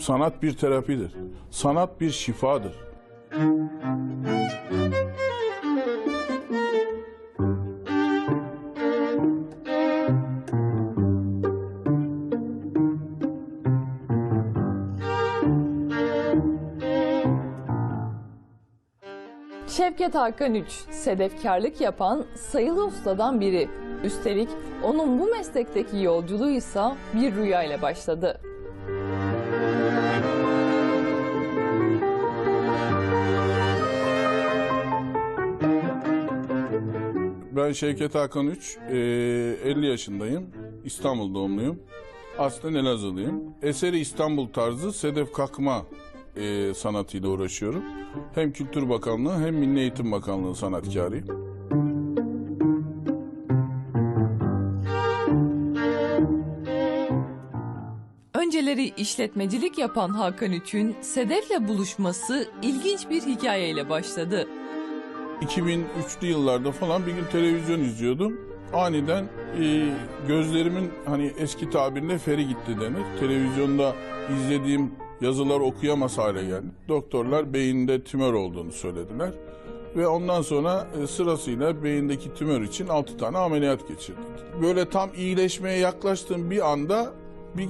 Sanat bir terapidir. Sanat bir şifadır. Şevket Hakan 3, sedefkarlık yapan sayılı ustadan biri. Üstelik onun bu meslekteki yolculuğu ise bir rüya ile başladı. Ben Şevket Hakan 3, eee, 50 yaşındayım. İstanbul doğumluyum. Aslen Elazığlıyım. Eseri İstanbul tarzı sedef kakma eee, sanatıyla uğraşıyorum. Hem Kültür Bakanlığı hem Milli Eğitim Bakanlığı sanatkarıyım. Önceleri işletmecilik yapan Hakan Üç'ün Sedef'le buluşması ilginç bir hikayeyle başladı. 2003'lü yıllarda falan bir gün televizyon izliyordum. Aniden e, gözlerimin hani eski tabirle feri gitti denir. Televizyonda izlediğim yazılar okuyamaz hale geldim. Doktorlar beyinde tümör olduğunu söylediler. Ve ondan sonra e, sırasıyla beyindeki tümör için 6 tane ameliyat geçirdik. Böyle tam iyileşmeye yaklaştığım bir anda bir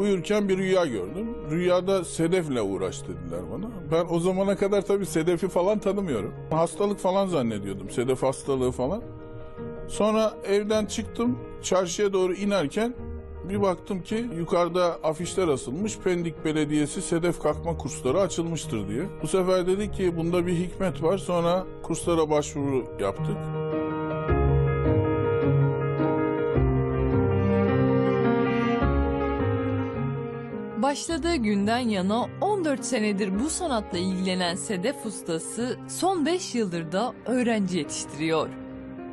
uyurken bir rüya gördüm. Rüyada sedefle uğraş dediler bana. Ben o zamana kadar tabii sedefi falan tanımıyorum. Hastalık falan zannediyordum. Sedef hastalığı falan. Sonra evden çıktım. Çarşıya doğru inerken bir baktım ki yukarıda afişler asılmış. Pendik Belediyesi sedef kalkma kursları açılmıştır diye. Bu sefer dedi ki bunda bir hikmet var. Sonra kurslara başvuru yaptık. Başladığı günden yana 14 senedir bu sanatla ilgilenen Sedef ustası son 5 yıldır da öğrenci yetiştiriyor.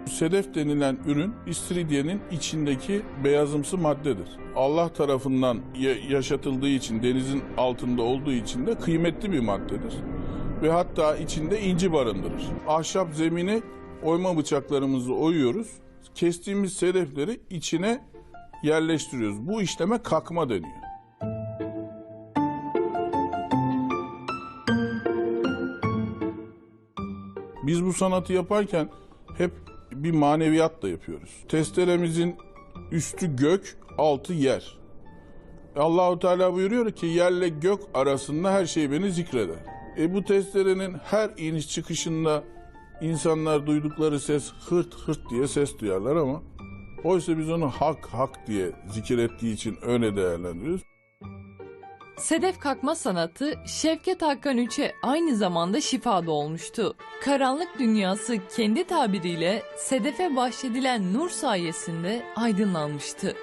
Sedef denilen ürün istiridyenin içindeki beyazımsı maddedir. Allah tarafından ya- yaşatıldığı için, denizin altında olduğu için de kıymetli bir maddedir. Ve hatta içinde inci barındırır. Ahşap zemini oyma bıçaklarımızı oyuyoruz. Kestiğimiz sedefleri içine yerleştiriyoruz. Bu işleme kakma deniyor. Biz bu sanatı yaparken hep bir maneviyatla yapıyoruz. Testeremizin üstü gök, altı yer. Allahu Teala buyuruyor ki yerle gök arasında her şey beni zikreder. E bu testerenin her iniş çıkışında insanlar duydukları ses hırt hırt diye ses duyarlar ama oysa biz onu hak hak diye zikir ettiği için öyle değerlendiriyoruz. Sedef kalkma sanatı Şevket Hakan Üç'e aynı zamanda şifa da olmuştu. Karanlık dünyası kendi tabiriyle Sedef'e bahşedilen nur sayesinde aydınlanmıştı.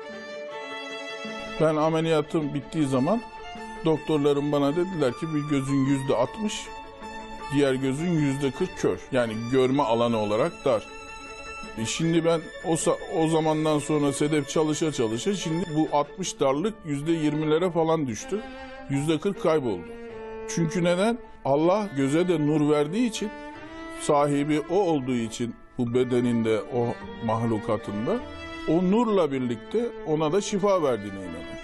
Ben ameliyatım bittiği zaman doktorlarım bana dediler ki bir gözün yüzde 60, diğer gözün yüzde 40 kör. Yani görme alanı olarak dar. E şimdi ben o, o zamandan sonra sedef çalışa çalışa şimdi bu 60 darlık yüzde 20'lere falan düştü. Yüzde 40 kayboldu. Çünkü neden? Allah göze de nur verdiği için sahibi o olduğu için bu bedeninde o mahlukatında o nurla birlikte ona da şifa verdiğine inanıyorum.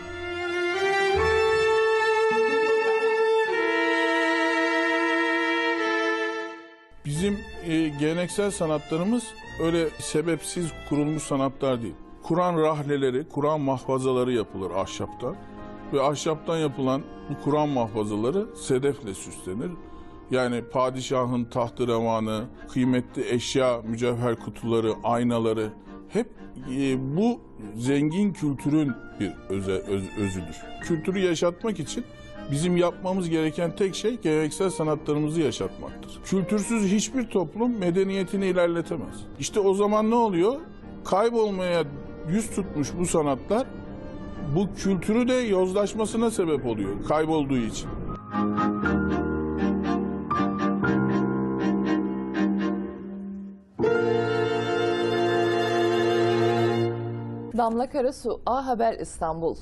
Bizim e, geleneksel sanatlarımız öyle sebepsiz kurulmuş sanatlar değil. Kur'an rahleleri, Kur'an mahfazaları yapılır ahşaptan. Ve ahşaptan yapılan bu Kur'an mahfazaları sedefle süslenir. Yani padişahın tahtı revanı, kıymetli eşya, mücevher kutuları, aynaları hep e, bu zengin kültürün bir öze, öz- özüdür. Kültürü yaşatmak için bizim yapmamız gereken tek şey geleneksel sanatlarımızı yaşatmaktır. Kültürsüz hiçbir toplum medeniyetini ilerletemez. İşte o zaman ne oluyor? Kaybolmaya yüz tutmuş bu sanatlar bu kültürü de yozlaşmasına sebep oluyor kaybolduğu için. Damla Karasu, A Haber İstanbul.